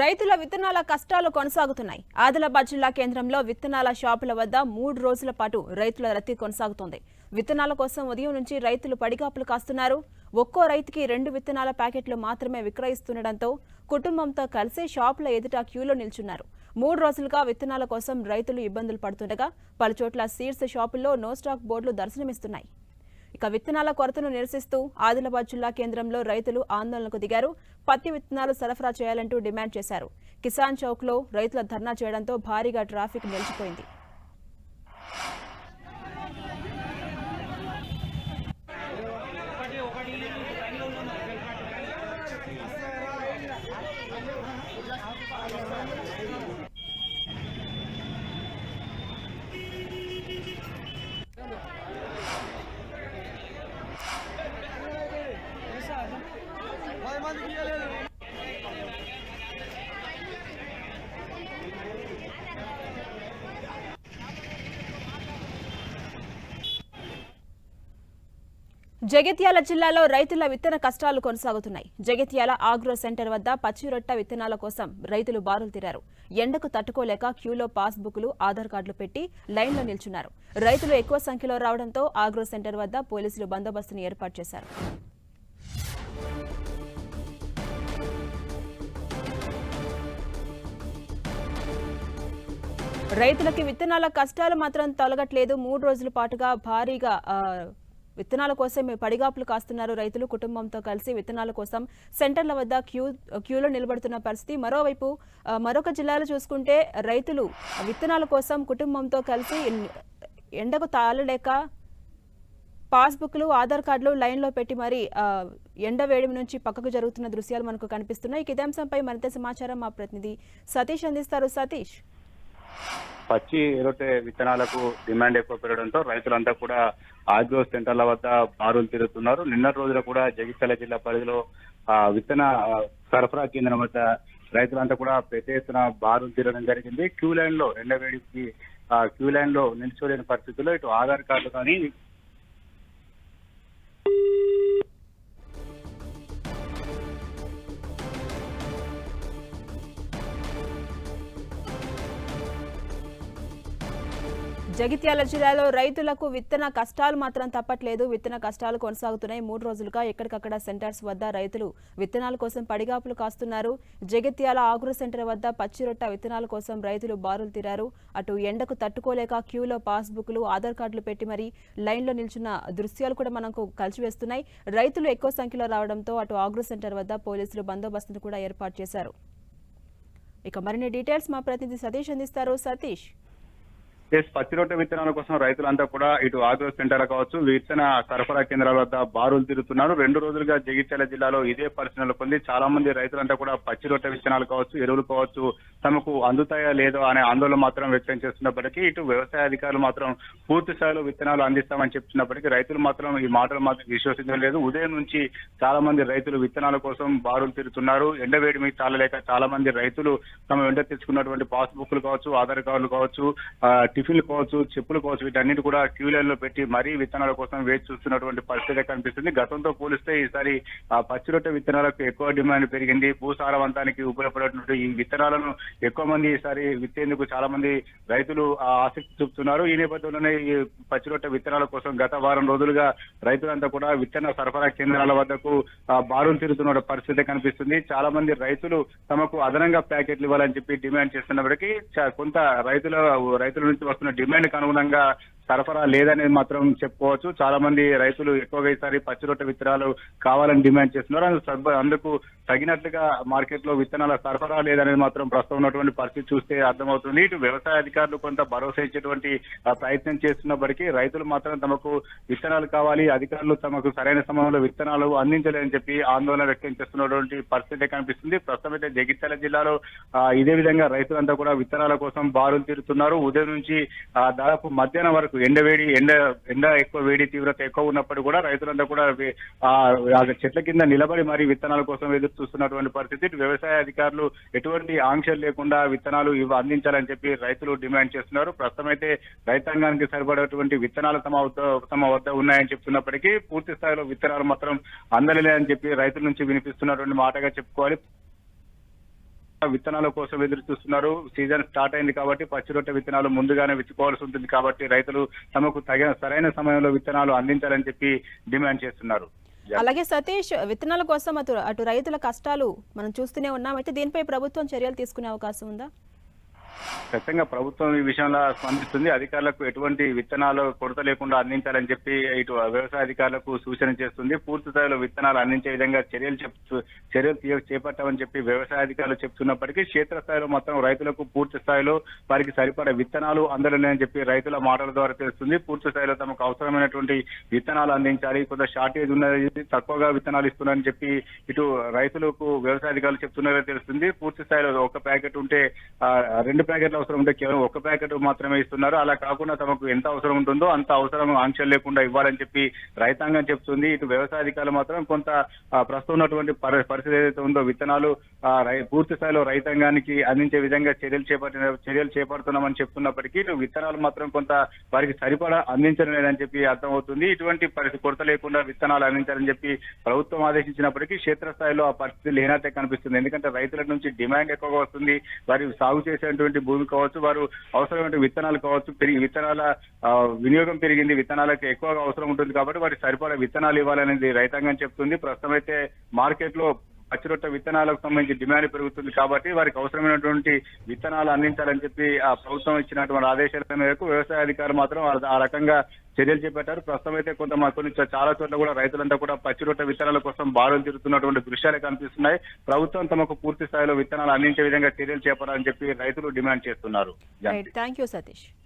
రైతుల విత్తనాల కష్టాలు కొనసాగుతున్నాయి. ఆదిలాబాద్ జిల్లా కేంద్రంలో విత్తనాల షాపుల వద్ద మూడు రోజుల పాటు రైతుల రద్దీ కొనసాగుతోంది. విత్తనాల కోసం ఉదయం నుంచి రైతులు పడిగాపులు కాస్తున్నారు. ఒక్కో రైతుకి రెండు విత్తనాల ప్యాకెట్లు మాత్రమే విక్రయిస్తుండటంతో కుటుంబంతో కలిసి షాపుల ఎదుట క్యూలో నిల్చున్నారు. మూడు రోజులుగా విత్తనాల కోసం రైతులు ఇబ్బందులు పడుతుండగా పలుచోట్ల సీడ్స్ షాపుల్లో నో స్టాక్ బోర్డులు దర్శనమిస్తున్నాయి. ఇక విత్తనాల కొరతను నిరసిస్తూ ఆదిలాబాద్ జిల్లా కేంద్రంలో రైతులు ఆందోళనకు దిగారు. పత్తి విత్తనాలు సరఫరా చేయాలంటూ డిమాండ్ చేశారు. కిసాన్ చౌక్లో రైతుల ధర్నా చేయడంతో భారీగా ట్రాఫిక్ నిలిచిపోయింది. జగిత్యాల జిల్లాలో రైతుల విత్తన కష్టాలు కొనసాగుతున్నాయి. జగిత్యాల ఆగ్రో సెంటర్ వద్ద పచ్చిరొట్ట విత్తనాల కోసం రైతులు బారులు తీరారు. ఎండకు తట్టుకోలేక క్యూలో పాస్ బుక్లు ఆధార్ కార్డులు పెట్టి లైన్లో నిల్చున్నారు. రైతులు ఎక్కువ సంఖ్యలో రావడంతో ఆగ్రో సెంటర్ వద్ద పోలీసులు బందోబస్తును ఏర్పాటు చేశారు. రైతులకి విత్తనాల కష్టాలు మాత్రం తొలగట్లేదు. మూడు రోజుల పాటుగా భారీగా విత్తనాల కోసం పడిగాపులు కాస్తున్నారు రైతులు. కుటుంబంతో కలిసి విత్తనాల కోసం సెంటర్ల వద్ద క్యూ క్యూలో నిలబడుతున్న పరిస్థితి. మరోవైపు మరొక జిల్లాలో చూసుకుంటే రైతులు విత్తనాల కోసం కుటుంబంతో కలిసి ఎండకు తాళలేక పాస్బుక్లు ఆధార్ కార్డులు లైన్లో పెట్టి మరి ఎండ వేడిమి నుంచి పక్కకు జరుగుతున్న దృశ్యాలు మనకు కనిపిస్తున్నాయి. ఈ కిదాంశంపై మరింత సమాచారం మా ప్రతినిధి సతీష్ అందిస్తారు. సతీష్. పచ్చి ఏదైతే విత్తనాలకు డిమాండ్ ఎక్కువ పెరగడంతో రైతులంతా కూడా ఆగ్రో సెంటర్ల వద్ద బారులు తిరుగుతున్నారు నిన్న రోజున కూడా జగిత్యాల జిల్లా పరిధిలో ఆ విత్తన సరఫరా కేంద్రం వద్ద రైతులంతా కూడా పెద్ద ఎత్తున బారులు తిరగడం జరిగింది. క్యూ లైన్లో ఎండవేడికి ఆ క్యూ లైన్లో నిల్చోలేని పరిస్థితుల్లో ఇటు ఆధార్ కార్డు కానీ జగిత్యాల జిల్లాలో రైతులకు విత్తన కష్టాలు మాత్రం తప్పట్లేదు. విత్తన కష్టాలు కొనసాగుతున్నాయి. మూడు రోజులుగా ఎక్కడికక్కడ సెంటర్స్ వద్ద రైతులు విత్తనాల కోసం పడిగాపులు కాస్తున్నారు. జగిత్యాల ఆగ్రో సెంటర్ వద్ద పచ్చిరొట్ట విత్తనాల కోసం రైతులు బారులు తీరారు. అటు ఎండకు తట్టుకోలేక క్యూలో పాస్బుక్లు ఆధార్ కార్డులు పెట్టి మరీ లైన్లో నిల్చున్న దృశ్యాలు కూడా మనకు కలిసివేస్తున్నాయి. రైతులు ఎక్కువ సంఖ్యలో రావడంతో అటు ఆగ్రో సెంటర్ వద్ద పోలీసులు బందోబస్తును కూడా ఏర్పాటు చేశారు. ఇక మరిన్ని డీటెయిల్స్ మా ప్రతినిధి సతీష్ అందిస్తారు. సతీష్. ఎస్ పచ్చి రొట్టె విత్తనాల కోసం రైతులంతా కూడా ఇటు ఆగ్రో సెంటర్ కావచ్చు విత్తన సరఫరా కేంద్రాల వద్ద బారులు తిరుగుతున్నారు రెండు రోజులుగా జగిత్యాల జిల్లాలో ఇదే పరిస్థితి నెలకొంది చాలా మంది రైతులంతా కూడా పచ్చి రొట్టె విత్తనాలు కావచ్చు ఎరువులు కావచ్చు తమకు అందుతాయా లేదో అనే ఆందోళన మాత్రం వ్యక్తం చేస్తున్నప్పటికీ ఇటు వ్యవసాయ అధికారులు మాత్రం పూర్తి స్థాయిలో విత్తనాలు అందిస్తామని చెప్తున్నప్పటికీ రైతులు మాత్రం ఈ మాటలు మాత్రం విశ్వసించడం లేదు. ఉదయం నుంచి చాలా మంది రైతులు విత్తనాల కోసం బారులు తిరుగుతున్నారు ఎండవేడి మీద చాలలేక చాలా మంది రైతులు తమ వెంట తెచ్చుకున్నటువంటి పాస్ బుక్లు కావచ్చు ఆధార్ కార్డులు కావచ్చు టిఫిన్లు కావచ్చు చెప్పులు కావచ్చు వీటన్నిటి కూడా క్యూ లైన్లో పెట్టి మరీ విత్తనాల కోసం వేచి చూస్తున్నటువంటి పరిస్థితి కనిపిస్తుంది. గతంతో పోలిస్తే ఈసారి పచ్చి రొట్టె విత్తనాలకు ఎక్కువ డిమాండ్ పెరిగింది. భూసారవంతానికి ఉపయోగపడేటువంటి ఈ విత్తనాలను ఎక్కువ మంది ఈసారి విత్తేందుకు చాలా మంది రైతులు ఆ, ఆసక్తి చూపుతున్నారు. ఈ నేపథ్యంలోనే ఈ పచ్చి రొట్టె విత్తనాల కోసం గత వారం రోజులుగా రైతులంతా కూడా విత్తన సరఫరా కేంద్రాల వద్దకు బారులు తిరుగుతున్న పరిస్థితి కనిపిస్తుంది. చాలా మంది రైతులు తమకు అదనంగా ప్యాకెట్లు ఇవ్వాలని చెప్పి డిమాండ్ చేస్తున్నప్పటికీ కొంత రైతుల రైతుల నుంచి వస్తున్న డిమాండ్కు అనుగుణంగా సరఫరా లేదనేది మాత్రం చెప్పుకోవచ్చు. చాలా మంది రైతులు ఎక్కువగా ఈసారి పచ్చి రొట్టె విత్తనాలు కావాలని డిమాండ్ చేస్తున్నారు. అందుకు తగినట్లుగా మార్కెట్లో విత్తనాల సరఫరా లేదనేది మాత్రం ప్రస్తుతం ఉన్నటువంటి పరిస్థితి చూస్తే అర్థమవుతుంది. ఇటు వ్యవసాయ అధికారులు కొంత భరోసా ఇచ్చేటువంటి ప్రయత్నం చేస్తున్నప్పటికీ రైతులు మాత్రం తమకు విత్తనాలు కావాలి అధికారులు తమకు సరైన సమయంలో విత్తనాలు అందించలేదని చెప్పి ఆందోళన వ్యక్తం చేస్తున్నటువంటి పరిస్థితి కనిపిస్తుంది. ప్రస్తుతం అయితే జగిత్యాల జిల్లాలో ఇదే విధంగా రైతులంతా కూడా విత్తనాల కోసం బారులు తీరుతున్నారు. ఉదయం నుంచి దాదాపు మధ్యాహ్నం వరకు ఎండవేడి ఎండ ఎండ ఎక్కువ వేడి తీవ్రత ఎక్కువ ఉన్నప్పుడు కూడా రైతులంతా కూడా ఆ చెట్ల కింద నిలబడి మరి విత్తనాల కోసం ఎదురు చూస్తున్నటువంటి పరిస్థితి. వ్యవసాయ అధికారులు ఎటువంటి ఆంక్షలు లేకుండా విత్తనాలు ఇవి అందించాలని చెప్పి రైతులు డిమాండ్ చేస్తున్నారు. ప్రస్తుతం అయితే రైతాంగానికి సరిపడేటువంటి విత్తనాలు తమ వద్ద తమ వద్ద ఉన్నాయని చెప్తున్నప్పటికీ పూర్తి స్థాయిలో విత్తనాలు మాత్రం అందలేదని చెప్పి రైతుల నుంచి వినిపిస్తున్నటువంటి మాటగా చెప్పుకోవాలి. విత్తనాల కోసం ఎదురు చూస్తున్నారు. సీజన్ స్టార్ట్ అయింది కాబట్టి పచ్చి రొట్టె విత్తనాలు ముందుగానే విచ్చుకోవాల్సి ఉంటుంది కాబట్టి రైతులు తమకు తగిన సరైన సమయంలో విత్తనాలు అందించాలని చెప్పి డిమాండ్ చేస్తున్నారు. అలాగే సతీష్ విత్తనాల కోసం అటు అటు రైతుల కష్టాలు మనం చూస్తూనే ఉన్నాం. అయితే దీనిపై ప్రభుత్వం చర్యలు తీసుకునే అవకాశం ఉందా? ఖచ్చితంగా ప్రభుత్వం ఈ విషయంలో స్పందిస్తుంది. అధికారులకు ఎటువంటి విత్తనాలు కొరత లేకుండా అందించాలని చెప్పి ఇటు వ్యవసాయ అధికారులకు సూచన చేస్తుంది. పూర్తి స్థాయిలో విత్తనాలు అందించే విధంగా చర్యలు చెప్తూ చర్యలు చేపట్టామని చెప్పి వ్యవసాయ అధికారులు చెప్తున్నప్పటికీ క్షేత్రస్థాయిలో మొత్తం రైతులకు పూర్తి స్థాయిలో వారికి సరిపడా విత్తనాలు అందలేని చెప్పి రైతుల మాటల ద్వారా తెలుస్తుంది. పూర్తి స్థాయిలో తమకు అవసరమైనటువంటి విత్తనాలు అందించాలి. కొంత షార్టేజ్ ఉన్నది తక్కువగా విత్తనాలు ఇస్తున్నారని చెప్పి ఇటు రైతులకు వ్యవసాయ అధికారులు చెప్తున్నారని తెలుస్తుంది. పూర్తి స్థాయిలో ఒక ప్యాకెట్ ఉంటే ఆ, రెండు ప్యాకెట్లు అవసరం ఉంటే కేవలం ఒక ప్యాకెట్ మాత్రమే ఇస్తున్నారు. అలా కాకుండా తమకు ఎంత అవసరం ఉంటుందో అంత అవసరం ఆంక్షలు లేకుండా ఇవ్వాలని చెప్పి రైతాంగం చెప్తుంది. ఇటు వ్యవసాయ అధికారులు మాత్రం కొంత ప్రస్తుతం ఉన్నటువంటి పరిస్థితి ఏదైతే ఉందో విత్తనాలు పూర్తి స్థాయిలో రైతాంగానికి అందించే విధంగా చర్యలు చేపట్టిన చర్యలు చేపడుతున్నామని చెప్తున్నప్పటికీ ఇటు విత్తనాలు మాత్రం కొంత వారికి సరిపడా అందించడం లేదని చెప్పి అర్థమవుతుంది. ఇటువంటి పరిస్థితి కొరత లేకుండా విత్తనాలు అందించాలని చెప్పి ప్రభుత్వం ఆదేశించినప్పటికీ క్షేత్రస్థాయిలో ఆ పరిస్థితి లేనట్టే కనిపిస్తుంది. ఎందుకంటే రైతుల నుంచి డిమాండ్ ఎక్కువగా వస్తుంది. వారి సాగు చేసేటువంటి భూమి కావచ్చు వారు అవసరమైన విత్తనాలు కావచ్చు పెరిగి విత్తనాల వినియోగం పెరిగింది విత్తనాలకు ఎక్కువగా అవసరం ఉంటుంది కాబట్టి వారికి సరిపడా విత్తనాలు ఇవ్వాలనేది రైతాంగం చెప్తుంది. ప్రస్తుతం అయితే మార్కెట్లో పచ్చిరొట్ట విత్తనాలకు సంబంధించి డిమాండ్ పెరుగుతుంది కాబట్టి వారికి అవసరమైనటువంటి విత్తనాలు అందించాలని చెప్పి ఆ ప్రభుత్వం ఇచ్చినటువంటి ఆదేశాల మేరకు వ్యవసాయ అధికారులు మాత్రం ఆ రకంగా చర్యలు చేపట్టారు. ప్రస్తుతం అయితే కొంత మా- కొన్ని చాలా చోట్ల కూడా రైతులంతా కూడా పచ్చి రొట్టె విత్తనాల కోసం బారులు తిరుగుతున్నటువంటి దృశ్యాలు కనిపిస్తున్నాయి. ప్రభుత్వం తమకు పూర్తి స్థాయిలో విత్తనాలు అందించే విధంగా చర్యలు చేపట్టాలని చెప్పి రైతులు డిమాండ్ చేస్తున్నారు. Thank you Satish